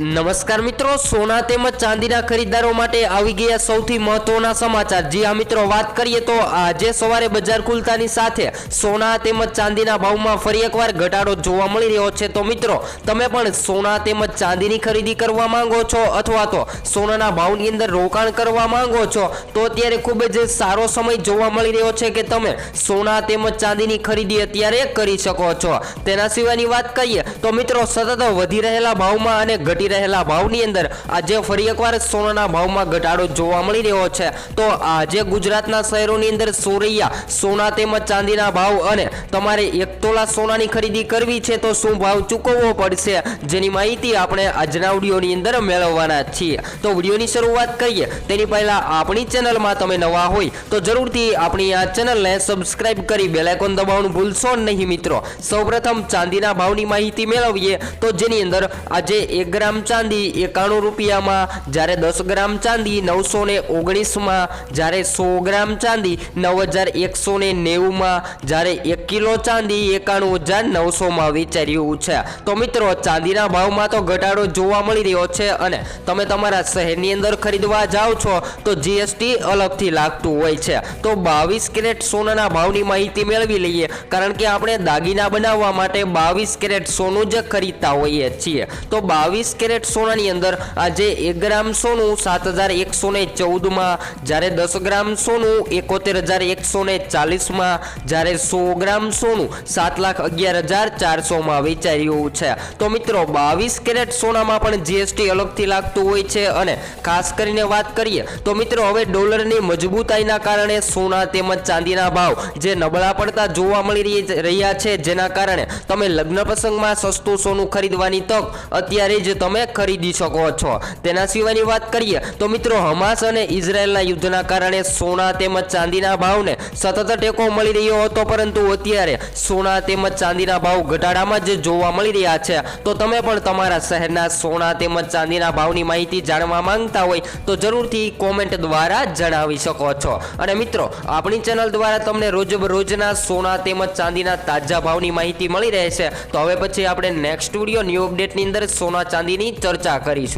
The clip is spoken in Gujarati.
નમસ્કાર મિત્રો, સોના તેમજ ચાંદીના ખરીદદારો માટે આવી ગયા સૌથી મહત્વના સમાચાર. જી હા મિત્રો, વાત કરીએ તો આજે સવારે બજાર ખુલતાની સાથે સોના તેમજ ચાંદીના ભાવમાં ફરી એકવાર ઘટાડો જોવા મળી રહ્યો છે. તો મિત્રો, તમે પણ સોના તેમજ ચાંદીની ખરીદી કરવા માંગો છો અથવા તો સોનાના ભાવની અંદર રોકાણ કરવા માંગો છો, તો અત્યારે ખૂબ જ સારો સમય જોવા મળી રહ્યો છે કે તમે સોના તેમજ ચાંદીની ખરીદી અત્યારે કરી શકો છો. તેના સિવાયની વાત કરીએ તો મિત્રો, સતત વધી રહેલા ભાવમાં અને ઘટી રહેલા ભાવની અંદર આજે ફરી એકવાર સોનાના ભાવમાં ઘટાડો જોવા મળી રહ્યો છે. તો આજે ગુજરાતના શહેરોની અંદર સોરૈયા, સોના તેમજ ચાંદીના ભાવ અને તમારે એક તોલા સોનાની ખરીદી કરવી છે તો શું ભાવ ચૂકવવો પડશે? જેની માહિતી આપણે આજના વિડીયોની અંદર મેળવવાના છીએ. તો વિડીયોની શરૂઆત કરીએ. તેની પહેલા આપણી ચેનલમાં તમે નવા હોય તો જરૂરથી આપણી આ ચેનલને સબસ્ક્રાઇબ કરી બેલાઇકોન દબાવવાનું ભૂલશો નહીં મિત્રો. સૌપ્રથમ ચાંદીના ભાવની માહિતી મેળવીએ. તો જેની અંદર આજે એક ગ્રામ ચાંદી એકાણું રૂપિયામાં, જ્યારે દસ ગ્રામ ચાંદી નવસો ને ઓગણીસમાં, જ્યારે સો ગ્રામ ચાંદી નવ હજાર એકસો ને નેવુંમાં, જ્યારે એક કિલો ચાંદી એકાણું હજાર નવસોમાં વેચાઈ છે. તો મિત્રો, ચાંદીના ભાવમાં તો ઘટાડો જોવા મળી રહ્યો છે અને તમે તમારા શહેરની અંદર ખરીદવા જાઓ છો, તો જીએસટી અલગથી લાગતું હોય છે. તો બાવીસ કેરેટ સોનાના ભાવની માહિતી મેળવી લઈએ, કારણ કે આપણે દાગીના બનાવવા માટે બાવીસ કેરેટ સોનું જ ખરીદતા હોઈએ છીએ. તો બાવીસ કેરેટ સોનાની અંદર આજે એક ગ્રામ સોનું સાત હજાર એકસો ને ચૌદમાં, જ્યારે દસ ગ્રામ સોનું એકોતેર હજાર એકસો ને ચાલીસમાં, જ્યારે સો ગ્રામ સોનું સાત લાખ અગિયાર હજાર ચારસોમાં વેચાઈ રહ્યું છે. તો મિત્રો, બાવીસ કેરેટ સોનામાં પણ જીએસટી અલગથી લાગતું હોય છે અને ખાસ કરીને વાત કરીએ, તો મિત્રો, હવે ડોલરની મજબૂતાઈના કારણે સોના તેમજ ચાંદીના ભાવ જે નબળા પડતા જોવા મળી રહી- રહ્યા છે, જેના કારણે તમે લગ્ન પ્રસંગમાં સસ્તું સોનું ખરીદવાની તક અત્યારે જ તમે ખરીદી શકો છો. તેના સિવાયની વાત કરીએ, તો મિત્રો હમાસ અને ઇઝરાયલના યુદ્ધના કારણે સોના તેમજ ચાંદીના ભાવને સતત ટેકો મળી રહ્યો હતો, પરંતુ અત્યારે સોના તેમજ ચાંદીના ભાવ ઘટાડામાં જ જોવા મળી રહ્યા છે. તો તમે પણ તમારા શહેરના સોના તેમજ ચાંદીના ભાવની માહિતી જાણવા માંગતા હોય, તો જરૂરથી કોમેન્ટ દ્વારા જણાવી શકો છો. અને મિત્રો, આપણી ચેનલ દ્વારા તમને રોજબરોજના સોના તેમજ ચાંદીના તાજા ભાવની માહિતી મળી રહે છે તો હવે પછી આપણે નેક્સ્ટ વીડિયો ન્યૂ અપડેટની અંદર સોના ચર્ચા કરીશું.